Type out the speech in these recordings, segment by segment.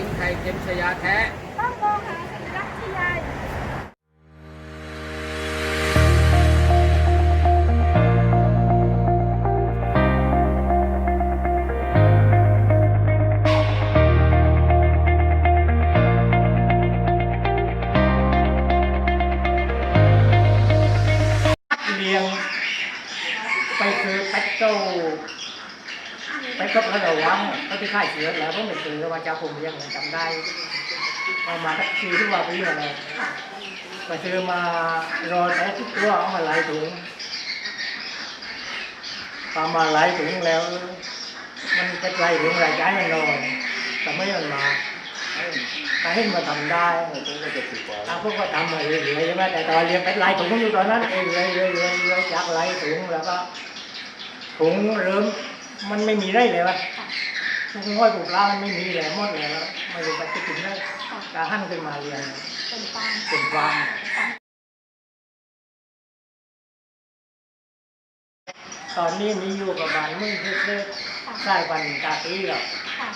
กินไข่เค็มชยาแท้ ต้องมองหาสัญลักษณ์ที่ยายเลี้ยงไปซื้อแป๊กโต ไปกับระดับวังก็ที่ค่ายเสือแล้วก็ไม่ซื้อแล้วว่าเจ้าผมยังจำได้เอามาสักทีที่ว่าไปเรื่องอะไรไปซื้อมารอแต่ทุกตัวเอามาหลายถุงพอมาหลายถุงแล้ว มันจะไกลถุงรายจ่ายมันนอยแต่ไม่มันมาแต่ให้มาทำได้ทางพวกก็ทำมาเรื่อยๆใช่ไหมแต่ตอนเรียนเป็นลายถุงอยู่ตอนนั้นเองเลยเลยเลยเลยจากลายถุงแล้วก็ถุงเริ่ม มันไม่มีได้เลยวะถุงห้อยปลูกปลามันไม่มีเลยหมดเลยแล้วไม่รู้ไปที่ถึงได้กาหั่นขึ้นมาเรียนเป็นฟางเป็นฟางตอนนี้มีอยู่ประมาณมึงเล็กๆใช่วันกาตีหรอกค่ะ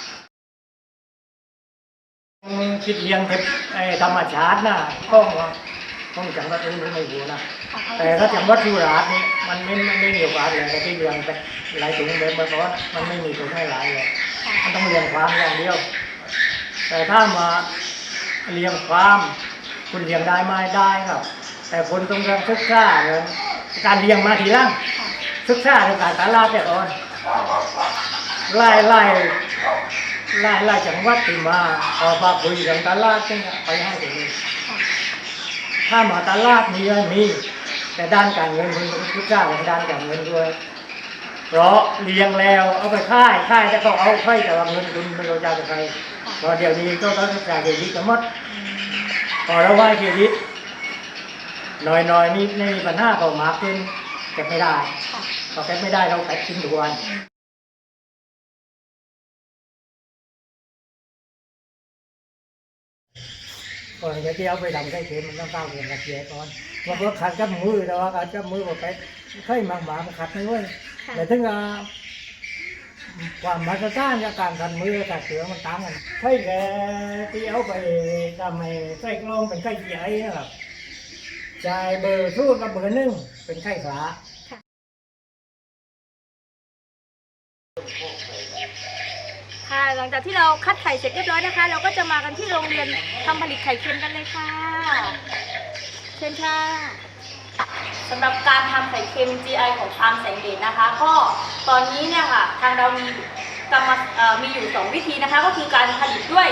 มึงคิดเลี้ยงเทปไอ้ธรรมชาติน่ะกล้องว่า ต้องจังหวัดอื่นไม่รู้นะแต่ถ้าจังหวัดสุราษฎร์นี่มันไม่ไม่ไม่มีโอกาสเลยที่เลี้ยงแต่หลายถุงแบบเมื่อก่อนมันไม่มีถุงให้หลายเลยมันต้องเลี้ยงความอย่างเดียว แต่ถ้ามาเลี้ยงความคุณเลี้ยงได้ไหมได้ครับ แต่คนต้องการศึกษาเลยการเลี้ยงมาทีหลังศึกษาในการตลาดแต่ก่อนไล่ไล่ไล่ไล่จังหวัดที่มาพอมาคุยเรื่องตลาดเนี่ยไปให้ถึง ถ้ามาตลาดมีก็มี แต่ด้านการเงินมันต้องคิดจ้าของด้านการเงินด้วย เพราะเลี้ยงแล้วเอาไปค่ายค่ายจะต้องเอาไข่แต่ว่าเงินทุนมันเราจะเอาไปใครเพราะเดี๋ยวนี้ก็ต้องจ่ายเครดิตกันหมดพอเราไหวเครดิตหน่อยๆนี่ไม่มีปัญหาก็มากขึ้นเก็บไม่ได้พอเก็บไม่ได้เราแตกชิ้นทุกวัน ก่อนจะที่เอาไปทำไข่เค็มมันต้องก้าวเรียนกับเสียก่อนว่าเพื่อขัดกับมือแต่ว่าขัดกับมือบอกไปไข่หมากหมามันขัดไม่ไหวแต่ถึงอะความมาตรฐานกับการขัดมือกับเสือมันต่างกันไข่แก่ที่เอาไปทำให้ไส้กรองเป็นไข่ใหญ่นะครับจ่ายเบอร์สู้กับเบอร์หนึ่งเป็นไข่ขลา ค่ะหลังจากที่เราคัดไข่เสร็จเรียบร้อยนะคะ เราก็จะมากันที่โรงเรียนทำผลิตไข่เค็มกันเลยค่ะ เชิญค่ะสำหรับการทำไข่เค็ม GI ของฟาร์มแสงเดชนะคะ ก็ตอนนี้เนี่ยค่ะทางเรามีกรรมเอ่อมีอยู่ 2 วิธีนะคะ ก็คือการผลิตด้วย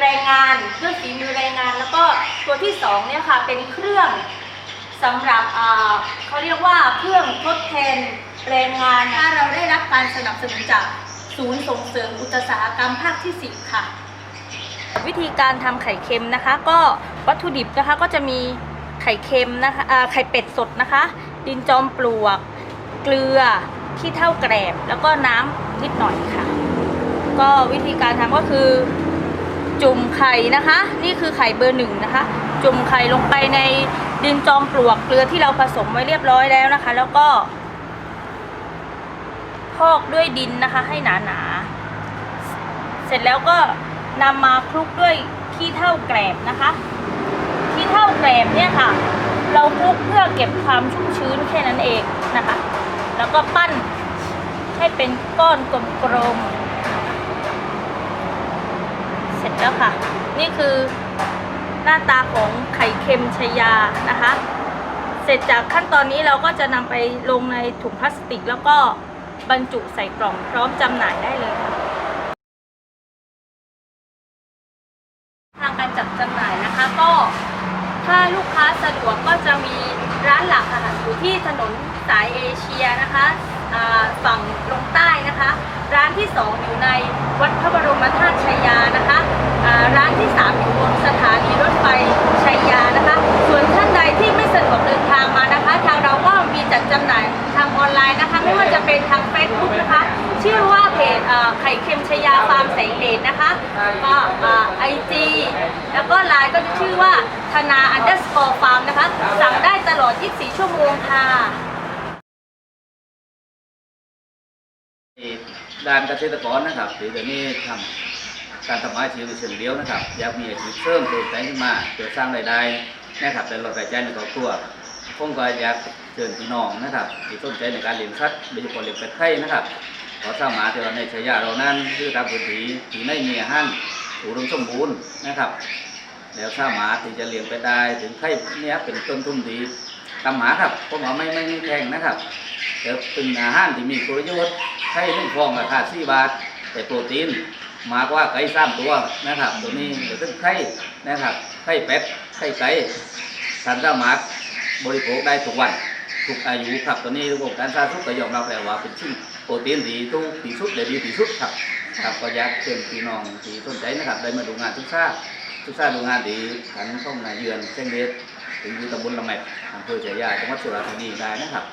แรงงานด้วยฝีมือแรงงาน แล้วก็ตัวที่2เนี่ยค่ะเป็นเครื่องสำหรับอ่าเขาเรียกว่าเครื่องทดแทนแรงงานถ้าเราได้รับการสนับสนุนจาก ศูนย์ส่งเสริมอุตสาหกรรมภาคที่ 10 ค่ะ วิธีการทำไข่เค็มนะคะ ก็วัตถุดิบนะคะก็จะมีไข่เค็มนะคะไข่เป็ดสดนะคะ ดินจอมปลวก เกลือขี้เท่าแกรบแล้วก็น้ำนิดหน่อยค่ะ ก็วิธีการทำก็คือจุ่มไข่นะคะ นี่คือไข่เบอร์หนึ่งนะคะ จุ่มไข่ลงไปในดินจอมปลวกเกลือที่เราผสมไว้เรียบร้อยแล้วนะคะ แล้วก็ พอกด้วยดินนะคะให้หนาๆเสร็จแล้วก็นำมาคลุกด้วยขี้เท่าแกรบนะคะขี้เท่าแกรบเนี่ยค่ะ เราคลุกเพื่อเก็บความชุ่มชื้นแค่นั้นเองนะคะ แล้วก็ปั้นให้เป็นก้อนกลมๆ เสร็จแล้วค่ะ นี่คือหน้าตาของไข่เค็มชายานะคะ เสร็จจากขั้นตอนนี้เราก็จะนำไปลงในถุงพลาสติกแล้วก็ บรรจุใส่กล่องพร้อมจำหน่ายได้เลยค่ะทางการจัดจำหน่ายนะคะก็ถ้าลูกค้าสะดวกก็จะมีร้านหลักค่ะอยู่ที่ถนนสายเอเชียนะคะฝั่งลงใต้นะคะ ร้านที่ 2 อยู่ในวัดพระบรมธาตุชัยยานะคะ ไข่เค็มชยาฟาร์มแสงเดชนะคะ ก็ไอจีแล้วก็ไลน์ก็จะชื่อว่าธนาอันเดอร์สกอร์ฟาร์มนะคะ สั่งได้ตลอด 24 ชั่วโมงค่ะด้านเกษตรกรนะครับที่เดี๋ยวนี้ทำการทำอาชีพเป็นสิ่งเดียวนะครับ อยากมีอาชีพเสริมเติมแต่งขึ้นมาเพื่อสร้างรายได้นะครับเป็นลดรายจ่ายในครอบครัวผมก็อยากเชิญพี่น้องนะครับที่สนใจในการเลี้ยงสัตว์โดยเฉพาะเลี้ยงเป็ดไข่นะครับ อสามารถที่ว่าในชายาเรานั้นคือตามพื้นที่ที่ไม่มีอาหารอุดมสมบูรณ์นะครับ แล้วสามาถที่จะเลี้ยงไปได้ถึงไข่เนี้ยเป็นต้นทุนดีตามหมาครับผมว่าไม่ไม่ไม่แพงนะครับแต่เป็นอาหารที่มีประโยชน์ไข่หนึ่งฟองราคาสี่บาทแต่โปรตีนมากว่าไก่สามตัวนะครับ ตัวนี้เดี๋ยวถึงไข่นะครับไข่เป็ดไข่ไก่ทานสามาบริโภคได้ทุกวัน ทุกอายุครับตอนนี้ระบบการสาธารณสุขก็ยอมรับแล้วว่าเป็นชิ้นโปรตีนดีทุกที่สุดเลยดีที่สุดครับครับก็อยากเชิญพี่น้องที่สนใจนะครับได้มาดูงานทุกชาติทุกท่านดูงานดีขันต้องนายเยือนเส้นเด็ดถึงอยู่ตำบลละแมดอำเภอเชียยาจังหวัดสุราษฎร์ธานีได้นะครับ